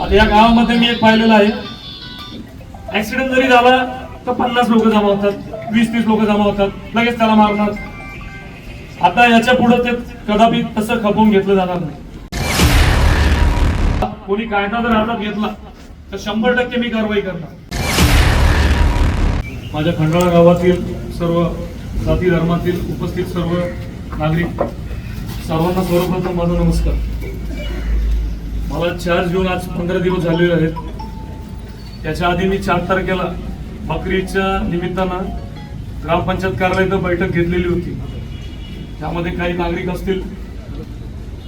आता या गावामध्ये मी एक पाहिलेलं आहे. ऍक्सिडेंट जरी झाला तर पन्नास लोक जमा होतात वीस तीस लोक जमा होतात लगेच त्याला मारणार. आता याच्यापुढे ते कदापि तसं खपवून घेतलं जाणार नाही. कोणी कायदा जर हातात घेतला तर शंभर टक्के मी कारवाई करणार. माझ्या खंडाळा गावातील सर्व जाती धर्मातील उपस्थित सर्व नागरिक सर्वांना सर्वप्रथम माझा नमस्कार. मला चार जून आज पंधरा दिवस झालेले आहेत. त्याच्या आधी मी चार तारखेला बकरीच्या निमित्तानं ग्रामपंचायत कार्यालयात बैठक घेतलेली होती. त्यामध्ये काही नागरिक असतील.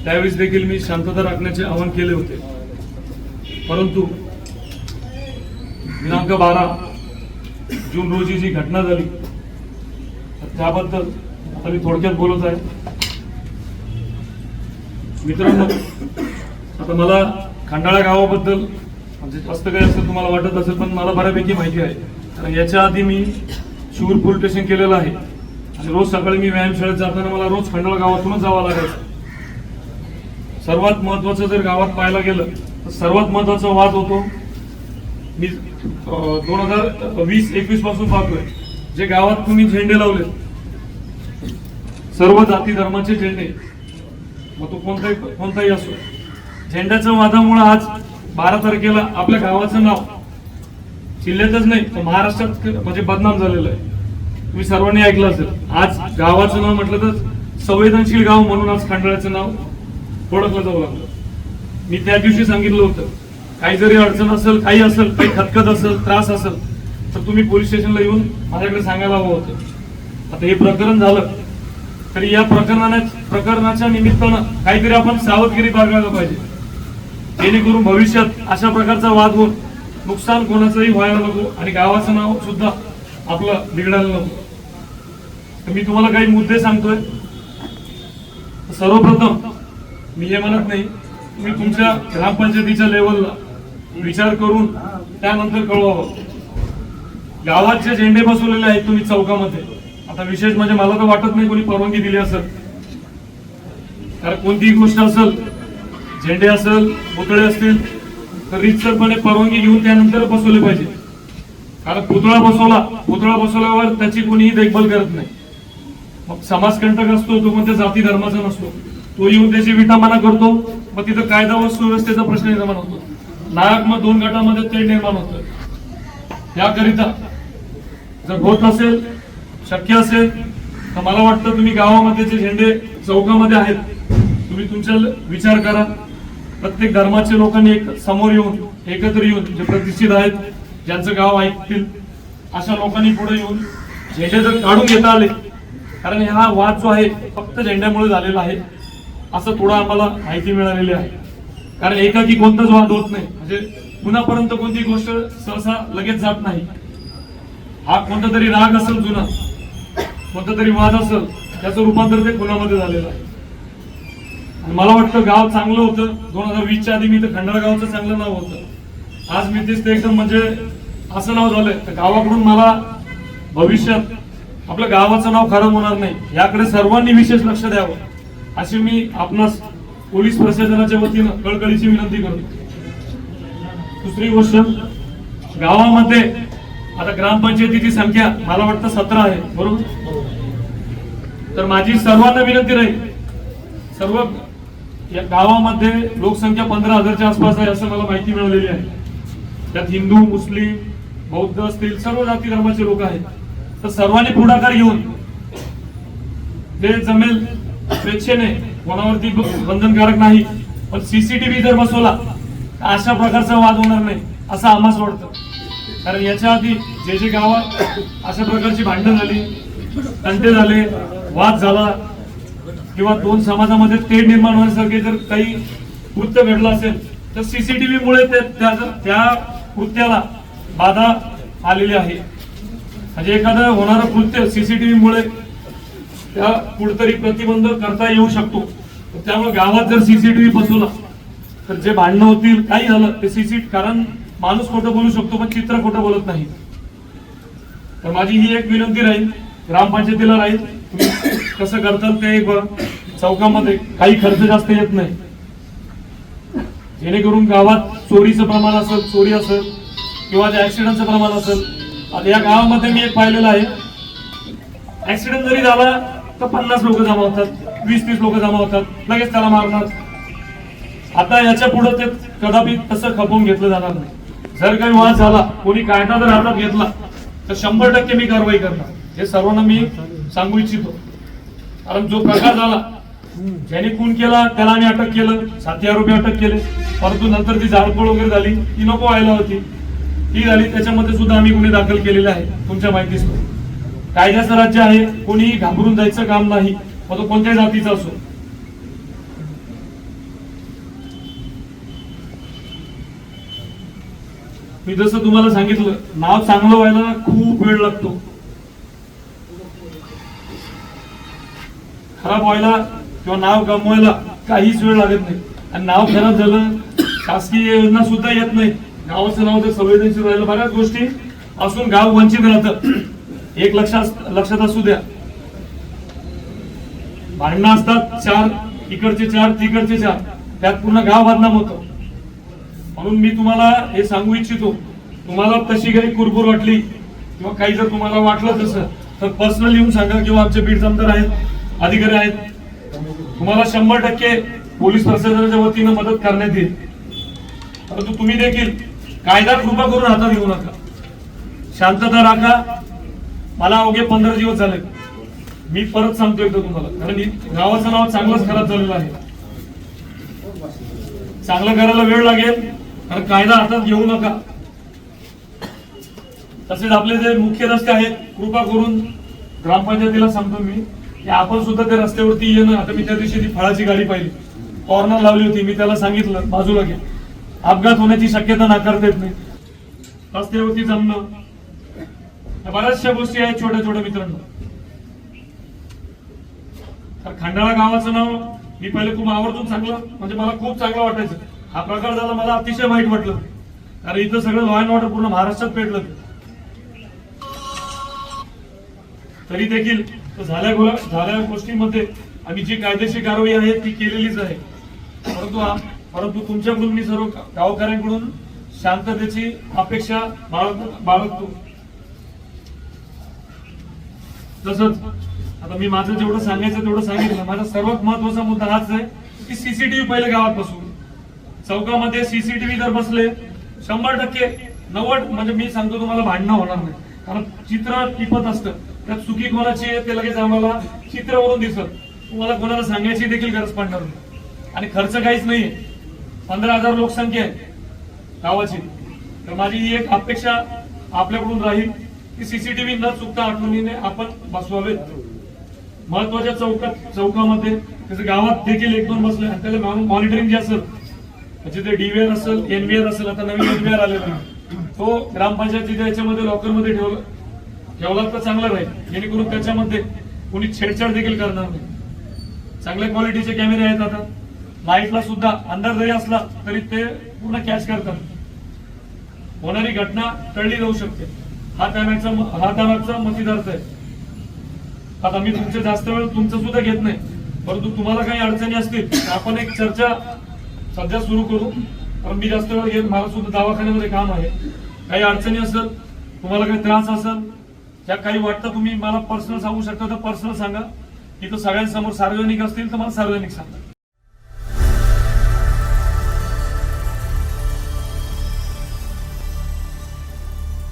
त्यावेळेस देखील मी शांतता राखण्याचे आवाहन केले होते. परंतु दिनांक बारा जून रोजी जी घटना झाली त्याबद्दल आता मी थोडक्यात बोलत आहे. मित्रांनो आता मला खंडाळा गावाबद्दल म्हणजे जास्त काही असं तुम्हाला वाटत असेल पण मला बऱ्यापैकी माहिती आहे. कारण याच्या आधी मी शिवर पोलीस स्टेशन केलेलं आहे. आणि रोज सकाळी मी व्यायामशाळेत जाताना मला रोज खंडाळा गावातूनच जावं लागायचं. सर्वात महत्वाचं जर गावात पाहायला गेलं तर सर्वात महत्त्वाचा वाद होतो मी दोन हजार वीस एकवीसपासून पाहतोय. जे गावात तुम्ही झेंडे लावले सर्व जाती धर्माचे झेंडे मग तो कोणताही कोणताही असो झेंड्याच्या वादामुळे आज बारा तारखेला आपल्या गावाचं नाव जिल्ह्यातच नाही तर महाराष्ट्रात म्हणजे बदनाम झालेलं आहे. तुम्ही सर्वांनी ऐकलं असेल. आज गावाचं नाव म्हटलं तर संवेदनशील गाव म्हणून आज खंडाळ्याचं नाव ओळखलं जाऊ लागलं. मी त्या दिवशी सांगितलं होतं काही जरी अडचण असेल काही असेल काही खतखत असेल त्रास असेल तर तुम्ही पोलीस स्टेशनला येऊन माझ्याकडे सांगायला हवं होतं. आता हे प्रकरण झालं तरी या प्रकरणाने प्रकरणाच्या निमित्तानं काहीतरी आपण सावधगिरी बाळगायला पाहिजे. जेणेकरून भविष्यात अशा प्रकारचा वाद होऊन नुकसान कोणाचंही व्हायला नको आणि गावाचं नाव सुद्धा आपलं बिघडायला नको. तर मी तुम्हाला काही मुद्दे सांगतोय. सर्वप्रथम मी हे म्हणत नाही तुम्ही तुमच्या ग्रामपंचायतीच्या लेवलला विचार करून त्यानंतर कळवावं. गावात जे झेंडे बसवलेले आहेत तुम्ही चौकामध्ये. आता विशेष म्हणजे मला तर वाटत नाही कोणी परवानगी दिली असेल. कारण कोणतीही गोष्ट असेल झेंडे असेल पुतळे असतील तर रितसरपणे परवानगी घेऊन त्यानंतर बसवले पाहिजे. कारण पुतळा बसवला पुतळा बसवल्यावर त्याची कोणीही देखभाल करत नाही. मग समाजकंटक असतो तो कोणत्या जाती धर्माचा नसतो. तो येऊन त्याची विटामाना करतो मग तिथं कायदा व सुव्यवस्थेचा प्रश्न निर्माण होतो. नायक मग दोन गटामध्ये ते निर्माण होतं. याकरिता जर होत असेल शक्य असेल तर मला वाटतं तुम्ही गावामध्ये जे झेंडे चौकामध्ये आहेत. तुम्ही तुमचा विचार करा. प्रत्येक धर्माच्या लोकांनी एक समोर येऊन एकत्र येऊन जे प्रतिष्ठित आहेत ज्यांचं गाव ऐकतील अशा लोकांनी पुढे येऊन झेंडे जर काढून घेता आले कारण हा वाद जो आहे फक्त झेंड्यामुळे झालेला आहे असं थोडं आम्हाला माहिती मिळालेली आहे. कारण एकाकी कोणताच वाद होत नाही. म्हणजे कुणापर्यंत कोणती गोष्ट सहसा लगेच जात नाही. हा कोणता तरी राग असेल जुना कोणता तरी वाद असेल त्याचं रूपांतर ते खुनामध्ये झालेलं आहे. आणि मला वाटतं गाव चांगलं होतं. दोन हजार वीसच्या आधी मी तर खंडाळा गावचं चांगलं नाव होतं. आज मी तेच ते एकदम म्हणजे असं नाव झालंय. तर गावाकडून मला भविष्यात आपलं गावाचं नाव खराब होणार नाही. याकडे सर्वांनी विशेष लक्ष द्यावं. अशी मी आपणास पोलीस प्रशासनाच्या वतीनं कळकळीची विनंती करतो. दुसरी गोष्ट गावामध्ये आता ग्रामपंचायतीची संख्या मला वाटतं सतरा आहे. बरोबर? तर माझी सर्वांना विनंती राहील. सर्व या गावामध्ये लोकसंख्या पंधरा हजारच्या आसपास आहे असं मला माहिती मिळालेली आहे. त्यात हिंदू मुस्लिम बौद्ध असतील सर्व जाती धर्माचे लोक आहेत. तर सर्वांनी पुढाकार घेऊन ते जमेल स्वेच्छेने कोणावरती बंधनकारक नाही. पण सीसीटीव्ही जर बसवला तर अशा प्रकारचा वाद होणार नाही असं आम्हाला वाटतं. कारण याच्या आधी जे जे गावात अशा प्रकारची भांडणं झाली तंटे झाले वाद झाला किंवा दोन समाजामध्ये तेढ निर्माण होण्यासारखे जर काही कृत्य घडलं असेल तर सीसीटीव्ही मुळे त्या त्या कृत्याला बाधा आलेली आहे. म्हणजे एखादं होणारं कृत्य सीसीटीव्ही मुळे त्या कुठतरी प्रतिबंध करता येऊ शकतो. त्यामुळे गावात जर सीसीटीव्ही बसवला तर जे भांडणं होतील काही झालं ते सीसी कारण माणूस खोटं बोलू शकतो पण चित्र खोटं बोलत नाही. तर माझी ही एक विनंती राहील ग्रामपंचायतीला राहील कसं करतात ते एक चौकामध्ये काही खर्च जास्त येत नाही. जेणेकरून गावात चोरीचं प्रमाण असेल चोरी असेल किंवा जे ऍक्सिडेंटचं प्रमाण असेल आता या गावामध्ये मी एक पाहिलेलं आहे. ऍक्सिडेंट जरी झाला तर पन्नास लोक जमा होतात वीस तीस लोक जमा होतात लगेच त्याला मारणार. आता याच्यापुढे ते कदापि तसं खपवून घेतलं जाणार नाही. जर काही वाद झाला कोणी कायदा जर हातात घेतला तर शंभर टक्के मी कारवाई करणार. हे सर्वांना मी सांगू इच्छितो. कारण जो प्रकार झाला ज्याने खून केला त्याला आम्ही अटक केलं साथी आरोपी अटक केले. परंतु नंतर ती जाळपोळ वगैरे झाली ती नको व्हायला होती. ती झाली त्याच्यामध्ये सुद्धा आम्ही गुन्हे दाखल केलेले आहे तुमच्या माहितीस कायद्याचं राज्य आहे कोणीही घाबरून जायचं काम नाही मग तो कोणत्याही जातीचा असो. मी जसं तुम्हाला सांगितलं नाव चांगलं व्हायला खूप वेळ लागतो. खराब व्हायला किंवा नाव गमवायला काहीच वेळ लागत नाही. आणि नाव खराब झालं शासकीय योजना सुद्धा येत नाही. गावाचं नाव जर संवेदनशील राहिलं बऱ्याच गोष्टी असून गाव वंचित राहतं. एक लक्षात लक्षात असू द्या. भांडणं असतात चार इकडचे चार तिकडचे चार. त्यात पूर्ण गाव बदनाम होतं. म्हणून मी तुम्हाला हे सांगू इच्छितो. तुम्हाला तशी काही कुरबुर वाटली किंवा काही जर तुम्हाला वाटलं तसं तर पर्सनल येऊन सांगा किंवा आमचे बीड जमदार आहेत. अधिकारी आहेत. तुम्हाला शंभर टक्के पोलीस प्रशासनाच्या वतीनं मदत करण्यात येईल. परंतु तुम्ही देखील कायदा कृपा करून हातात घेऊ नका. शांतता राखा. मला अवघे पंधरा दिवस झाले मी परत सांगतो एकदा तुम्हाला. कारण गावाचं नाव चांगलंच खराब झालेलं आहे. चांगलं करायला वेळ लागेल. कारण कायदा हातात घेऊ नका. तसेच आपले जे मुख्य रस्ते आहेत कृपा करून ग्रामपंचायतीला सांगतो मी. आपण सुद्धा त्या रस्त्यावरती येणं आता मी त्या दिवशी ती फळाची गाडी पाहिली. कॉर्नर लावली होती मी त्याला सांगितलं बाजूला घे. अपघात होण्याची शक्यता नाकारता येत नाही. रस्त्यावरती जमणं. बऱ्याचशा गोष्टी आहेत छोट्या छोट्या मित्रांनो. तर खंडाळा गावाचं नाव मी पहिले खूप आवर्जून सांगलं म्हणजे मला खूप चांगलं वाटायचं. हा प्रकार झाला मला अतिशय वाईट वाटलं. कारण इथं सगळं लॉ अँड ऑर्डर पूर्ण महाराष्ट्रात पेटलं. तरी देखील झाल्या गो- झाल्या गोष्टींमध्ये आम्ही जी कायदेशीर कारवाई आहे ती केलेलीच आहे. परंतु परंतु तुमच्याकडून मी सर्व गावकऱ्यांकडून शांततेची अपेक्षा बाळगतो तसंच आता मी माझं जेवढं सांगायचं तेवढं सांगितलं. माझा सर्वात महत्त्वाचा मुद्दा हाच आहे की सीसीटीव्ही पहिले गावात बसू चौकामध्ये सीसीटीव्ही जर बसले शंभर टक्के नव्वद म्हणजे मी सांगतो तुम्हाला भांडणं होणार नाही. कारण चित्र टिपत असतं. त्यात चुकी कोणाची आहे ते लगेच आम्हाला चित्रावरून दिसत. तुम्हाला कोणाला सांगायची देखील गरज पडणार नाही. आणि खर्च काहीच नाहीये. पंधरा हजार लोकसंख्या आहे गावाची. तर माझी ही एक अपेक्षा आपल्याकडून राहील की सीसीटीव्ही न चुकता आठवणीने आपण बसवावे महत्त्वाच्या चौकात चौकामध्ये त्याचं गावात देखील एक दोन बसले आणि त्याला मॉनिटरिंग जे असेल म्हणजे ते डीव्हीआर असेल एनव्हीआर असेल आता नवीन एनव्हीआर आलेला तो ग्रामपंचायत ग्रामपंचायतीच्या याच्यामध्ये लॉकरमध्ये ठेवला ठेवलात तर चांगला राहील. जेणेकरून त्याच्यामध्ये कोणी छेडछाड देखील करणार नाही. चांगल्या क्वालिटीचे कॅमेरे आहेत आता. लाईटला सुद्धा अंधार जरी असला तरी ते पूर्ण कॅच करतात. होणारी घटना टळली जाऊ शकते. हा त्यामागचा हा त्यामागचा मतीदार्थ आहे. आता मी तुमचे जास्त वेळ तुमचं सुद्धा घेत नाही. परंतु तुम्हाला काही अडचणी असतील तर आपण एक चर्चा सध्या सुरू करू. कारण मी जास्त वेळ घेत मला सुद्धा दवाखान्यामध्ये काम आहे. काही अडचणी असेल तुम्हाला काही त्रास असेल ज्या काही वाटतं तुम्ही मला पर्सनल सांगू शकता तर पर्सनल सांगा. इथं सगळ्यांसमोर सार्वजनिक असतील तर मला सार्वजनिक सांगा.